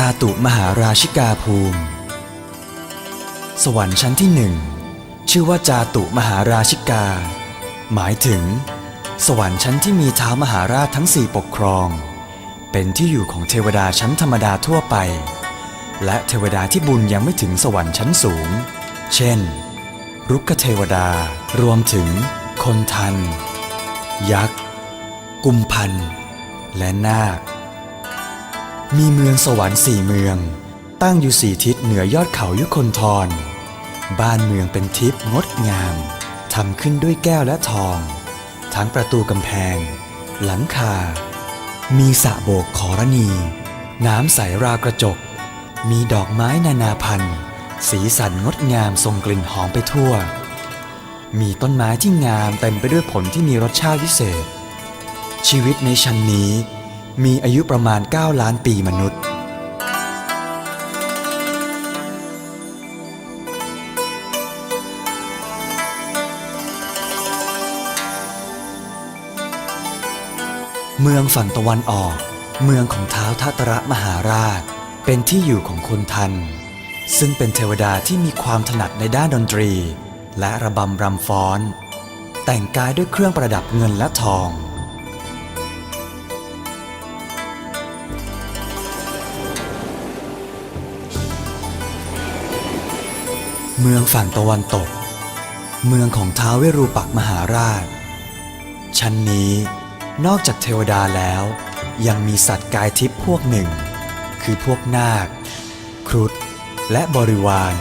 จาตุมหาราชิกาภูมิ สวรรค์ชั้นที่หนึ่งชื่อว่าจาตุมหาราชิกา หมายถึง สวรรค์ชั้นที่มีเท้ามหาราชทั้งสี่ปกครอง เป็นที่อยู่ของเทวดาชั้นธรรมดาทั่วไป และเทวดาที่บุญยังไม่ถึงสวรรค์ชั้นสูง เช่น รุกขเทวดารวมถึง คนทัน ยักษ์ กุมพันธ์และนาค มีเมืองสวรรค์สี่เมือง ตั้งอยู่สี่ทิศเหนือยอดเขายุคนทร บ้านเมืองเป็นทิพย์งดงามทำขึ้นด้วยแก้วและทอง ทั้งประตูกำแพง หลังคา มีสระโบกขอรณี น้ำใสรากระจก มีดอกไม้นานาพันธุ์ สีสันงดงามทรงกลิ่นหอมไปทั่ว มีต้นไม้ที่งามเต็มไปด้วยผลที่มีรสชาติวิเศษ ชีวิตในชั้นนี้ มีอายุประมาณ 9 ล้านปีมนุษย์ เมืองฝั่งตะวันออก เมืองของท้าวทัตระมหาราช เป็นที่อยู่ของคนทัน ซึ่งเป็นเทวดาที่มีความถนัดในด้านดนตรี และระบำรำฟ้อน แต่งกายด้วยเครื่องประดับเงินและทอง เมืองฝั่งตะวันตก เมืองของท้าวเวรูปักษ์มหาราช ชั้นนี้นอกจากเทวดาแล้ว ยังมีสัตว์กายทิพย์พวกหนึ่ง คือพวกนาค ครุฑและบริวาร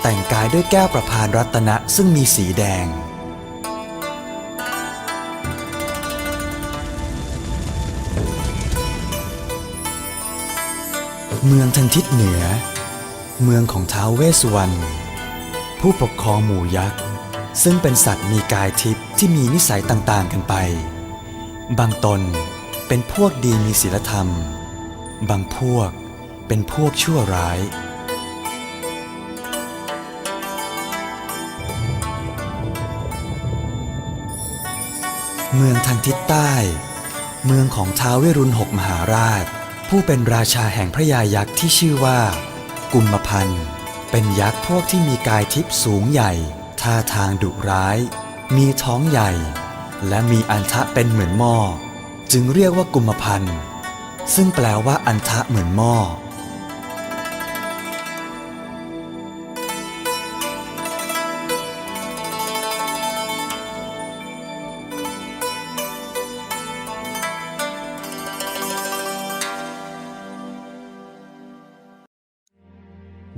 แต่งกายด้วยแก้วประพานรัตนะซึ่งมีสีแดงเมืองทางทิศเหนือ เมืองของท้าวเวสสุวรรณผู้ปกครองหมู่ยักษ์ ซึ่งเป็นสัตว์มีกายทิพย์ที่มีนิสัยต่างๆกันไป บางตนเป็นพวกดีมีศีลธรรม บางพวกเป็นพวกชั่วร้าย เมืองทางทิศใต้ เมืองของท้าวเวรุณหกมหาราช ผู้เป็นราชาแห่งพระยายักษ์ที่ชื่อว่า กุมพันธ์เป็นยักษ์พวกที่มีกายทิพย์สูงใหญ่ ท่าทางดุร้าย มีท้องใหญ่ และมีอันทะเป็นเหมือนหม้อ จึงเรียกว่ากุมพันธ์ซึ่งแปลว่าอันทะเหมือนหม้อ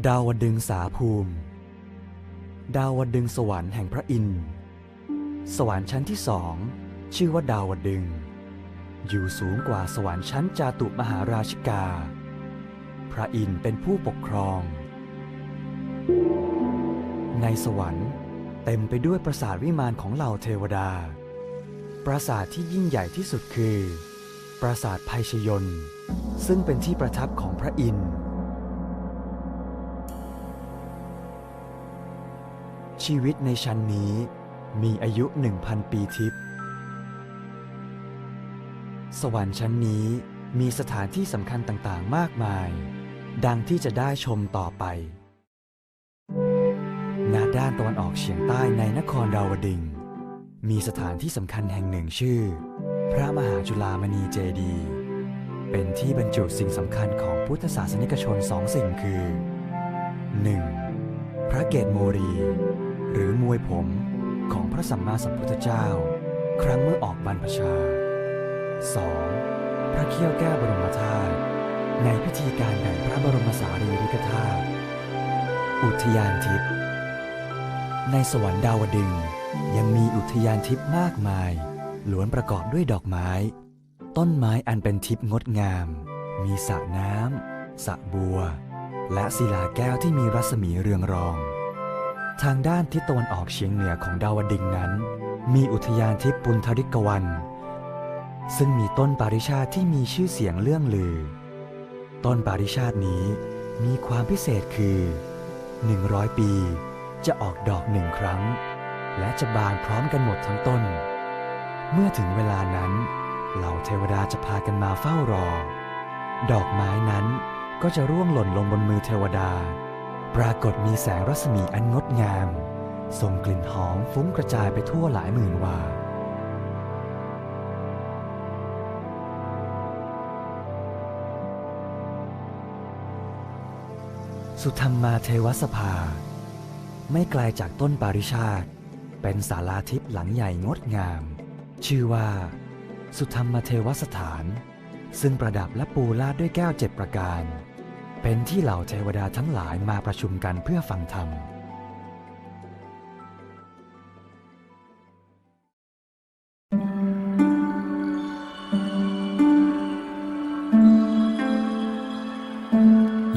ดาวดึงสาภูมิ ดาวดึงสวรรค์แห่งพระอินทร์ สวรรค์ชั้นที่สองชื่อว่าดาวดึง อยู่สูงกว่าสวรรค์ชั้นจาตุมหาราชิกา พระอินทร์เป็นผู้ปกครอง ในสวรรค์เต็มไปด้วยปราสาทวิมานของเหล่าเทวดา ปราสาทที่ยิ่งใหญ่ที่สุดคือ ปราสาทภัยชยน ซึ่งเป็นที่ประทับของพระอินทร์ ชีวิตในชั้นนี้มีอายุ 1,000 ปีทิพย์สวรรค์ชั้นนี้มีสถานที่สำคัญต่างๆ มากมาย ดังที่จะได้ชมต่อไปณด้านตะวันออกเฉียงใต้ในนครดาวดึง มีสถานที่สำคัญแห่งหนึ่งชื่อ พระมหาจุฬามณีเจดี เป็นที่บรรจุสิ่งสำคัญของพุทธศาสนิกชนสองสิ่งคือ 1. พระเกศโมรี หรือมวยผมของพระสัมมาสัมพุทธเจ้า ครั้งเมื่อออกบรรพชา 2. พระเขี้ยวแก้วบรมธาตุในพิธีการแบ่งพระบรมสารีริกธาตุอุทยานทิพย์ในสวรรค์ดาวดึงยังมีอุทยานทิพย์มากมาย ล้วนประกอบด้วยดอกไม้ ต้นไม้อันเป็นทิพย์งดงาม มีสระน้ำสระบัว และศิลาแก้วที่มีรัศมีเรืองรอง ทางด้านทิศตะวันออกเฉียงเหนือของดาวดึงนั้น มีอุทยานทิพย์ปุณธริกวัน ซึ่งมีต้นปาริชาติที่มีชื่อเสียงเลื่องลือ ต้นปาริชาตินี้มีความพิเศษคือ 100 ปี จะออกดอกหนึ่งครั้ง และจะบานพร้อมกันหมดทั้งต้น เมื่อถึงเวลานั้น เหล่าเทวดาจะพากันมาเฝ้ารอ ดอกไม้นั้นก็จะร่วงหล่นลงบนมือเทวดา ปรากฏมีแสงรัศมีอันงดงามส่งกลิ่นหอมฟุ้งกระจายไปทั่วหลายหมื่นวาสุธรรมมาเทวสภา ไม่ไกลาจากต้นปาริชาติ เป็นศาลาทิพย์หลังใหญ่งดงาม ชื่อว่า สุธรรมเทวสถาน ซึ่งประดับและปูลาดด้วยแก้วเจ็ดประการ เป็นที่เหล่าเทวดาทั้งหลายมาประชุมกันเพื่อฟังธรรม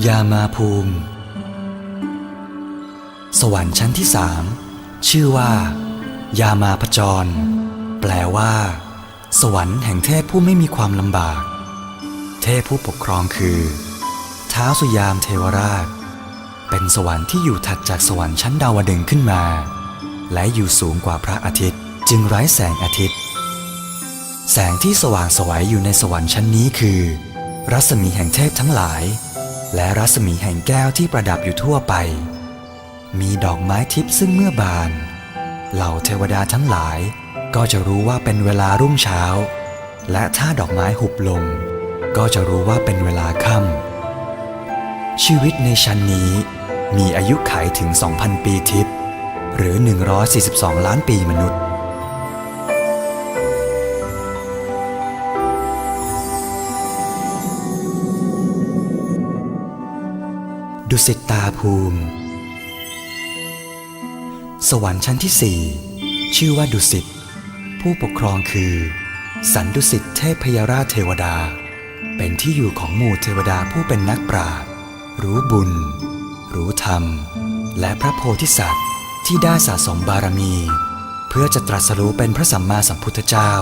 ยามาภูมิ สวรรค์ชั้นที่สามชื่อว่า ยามาพจร แปลว่า สวรรค์แห่งเทพผู้ไม่มีความลำบาก เทพผู้ปกครองคือ ท้าวสุยามเทวราช เป็นสวรรค์ที่อยู่ถัดจากสวรรค์ชั้นดาวดึงขึ้นมา และอยู่สูงกว่าพระอาทิตย์ จึงไร้แสงอาทิตย์ แสงที่สว่างสวัยอยู่ในสวรรค์ชั้นนี้คือ รัศมีแห่งเทพทั้งหลาย และรัศมีแห่งแก้วที่ประดับอยู่ทั่วไป มีดอกไม้ทิพย์ซึ่งเมื่อบาน เหล่าเทวดาทั้งหลายก็จะรู้ว่าเป็นเวลารุ่งเช้า และถ้าดอกไม้หุบลง ก็จะรู้ว่าเป็นเวลาค่ำ ชีวิตในชั้นนี้มีอายุขัยถึง 2,000 ปีทิพย์หรือ 142 ล้านปีมนุษย์ ดุสิตตาภูมิ สวรรค์ชั้นที่สี่ชื่อว่าดุสิต ผู้ปกครองคือ สันดุสิตเทพพยราชเทวดา เป็นที่อยู่ของหมู่เทวดาผู้เป็นนักปราชญ์ รู้บุญ รู้ธรรม และพระโพธิสัตว์ที่ได้สะสมบารมี เพื่อจะตรัสรู้เป็นพระสัมมาสัมพุทธเจ้า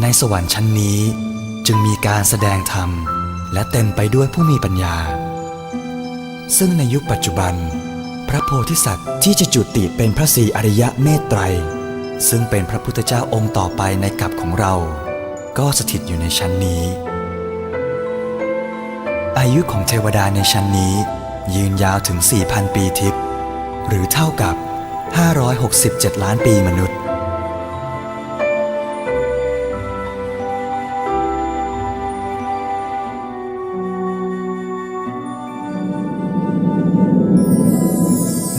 ในสวรรค์ชั้นนี้จึงมีการแสดงธรรม และเต็มไปด้วยผู้มีปัญญา ซึ่งในยุคปัจจุบัน พระโพธิสัตว์ที่จะจุติเป็นพระศรีอริยะเมตไตร ซึ่งเป็นพระพุทธเจ้าองค์ต่อไปในกัปของเรา ก็สถิตอยู่ในชั้นนี้ อายุของเทวดาในชั้นนี้ ยืนยาวถึง 4,000 ปีทิพย์หรือเท่ากับ 567 ล้านปีมนุษย์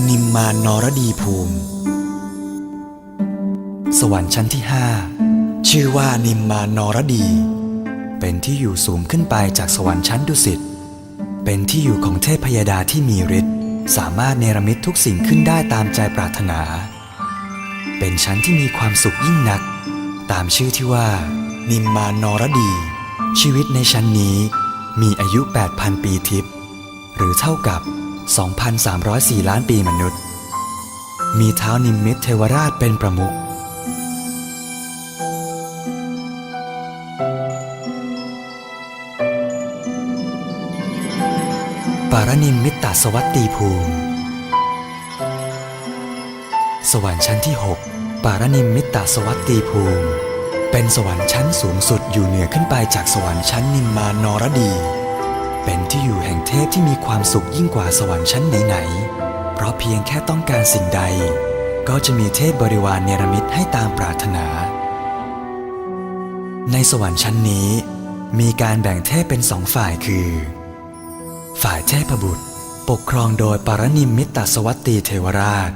นิมมานนรดีภูมิ สวรรค์ชั้นที่ห้าชื่อว่านิมมานนรดี เป็นที่อยู่สูงขึ้นไปจากสวรรค์ชั้นดุสิต เป็นที่อยู่ของเทพพยดาที่มีฤทธิ์สามารถเนรมิตทุกสิ่งขึ้นได้ตามใจปรารถนา เป็นชั้นที่มีความสุขยิ่งนัก ตามชื่อที่ว่า นิมมานนรดี ชีวิตในชั้นนี้มีอายุ 8,000 ปีทิพย์หรือเท่ากับ 2,304 ล้านปีมนุษย์ มีเท้านิมมิตเทวราชเป็นประมุข ปารนิมมิตตสวัตตีภูมิ สวรรค์ชั้นที่ 6 ปารนิมมิตตสวัตตีภูมิ เป็นสวรรค์ชั้นสูงสุดอยู่เหนือขึ้นไปจากสวรรค์ชั้นนิมมานนรดี เป็นที่อยู่แห่งเทพที่มีความสุขยิ่งกว่าสวรรค์ชั้นไหนๆ เพราะเพียงแค่ต้องการสิ่งใด ก็จะมีเทพบริวารเนรมิตให้ตามปรารถนา ในสวรรค์ชั้นนี้ มีการแบ่งเทพเป็นสองฝ่ายคือ ฝ่ายเทพบุตร ปกครองโดยปารนิมมิตตสวัตตีเทวราช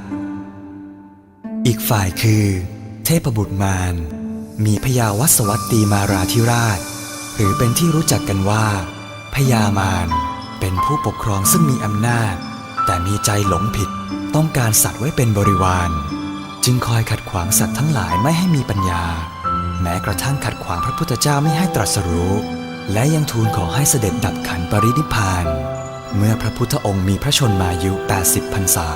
อีกฝ่ายคือ เทพบุตรมารมีพญาวัสวัตตีมาราธิราช หรือเป็นที่รู้จักกันว่าพญามารเป็นผู้ปกครองซึ่งมีอำนาจ แต่มีใจหลงผิดต้องการสัตว์ไว้เป็นบริวาร จึงคอยขัดขวางสัตว์ทั้งหลายไม่ให้มีปัญญา แม้กระทั่งขัดขวางพระพุทธเจ้าไม่ให้ตรัสรู้ และยังทูลขอให้เสด็จดับขันปรินิพพาน เมื่อพระพุทธองค์มีพระชนมายุ 80 พรรษา